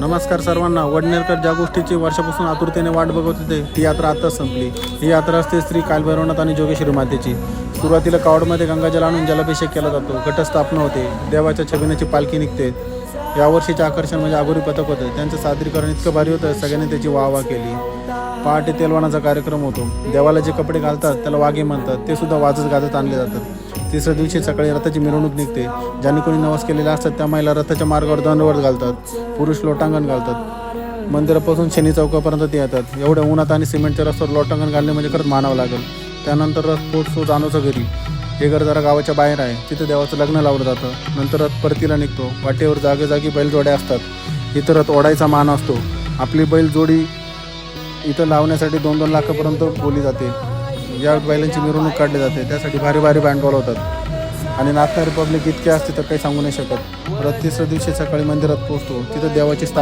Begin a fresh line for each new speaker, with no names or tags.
नमस्कार सर्वांना. वडनेरकर ज्या गोष्टीची वर्षापासून आतुरतेने वाट बघत होते ती यात्रा आताच संपली. ही यात्रा असते श्री कालभैरवनाथ आणि जोगेश्वरी मातेची. सुरुवातीला कावडमध्ये गंगाजल आणून जलाभिषेक केला जातो. घटस्थापना होते. देवाच्या छबिनाची पालखी निघते. यावर्षीचे आकर्षण म्हणजे आगोरी पथक होतं. त्यांचं सादरीकरण इतकं भारी होतं सगळ्यांनी त्याची वाह वाह केली. पहाटे तेलवानाचा कार्यक्रम होतो. देवाला जे कपडे घालतात त्याला वाघे म्हणतात. ते सुद्धा वाजत गाजत आणले जातात. तिसऱ्या दिवशी सकाळी रथाची मिरवणूक निघते. ज्यांनी कोणी नवस केलेला असतात त्या महिला रथाच्या मार्गावर दंडवत घालतात. पुरुष लोटांगण घालतात. मंदिरापासून शनी चौकापर्यंत ते येतात. एवढ्या उन्हात आणि सिमेंटच्या रस्त्यावर लोटांगण घालणे म्हणजे खरंच मानावं लागेल. त्यानंतर रथ पोचतो जाणवतो घरी. हे घर जरा गावाच्या बाहेर आहे. तिथं देवाचं लग्न लावलं जातं. नंतर रथ परतीला निघतो. वाटेवर जागेजागी बैलजोड्या असतात. इथं रथ ओढायचा मान असतो. आपली बैलजोडी इथं लावण्यासाठी दोन दोन लाखापर्यंत बोली जाते. या बैलांची मिरवणूक काढली जाते. त्यासाठी भारी भारी भांडवल होतात. आणि नाचणारी पब्लिक इतके असते तर काही सांगू नाही शकत. परत तिसऱ्या दिवशी सकाळी मंदिरात पोहोचतो. तिथं देवाची स्थापना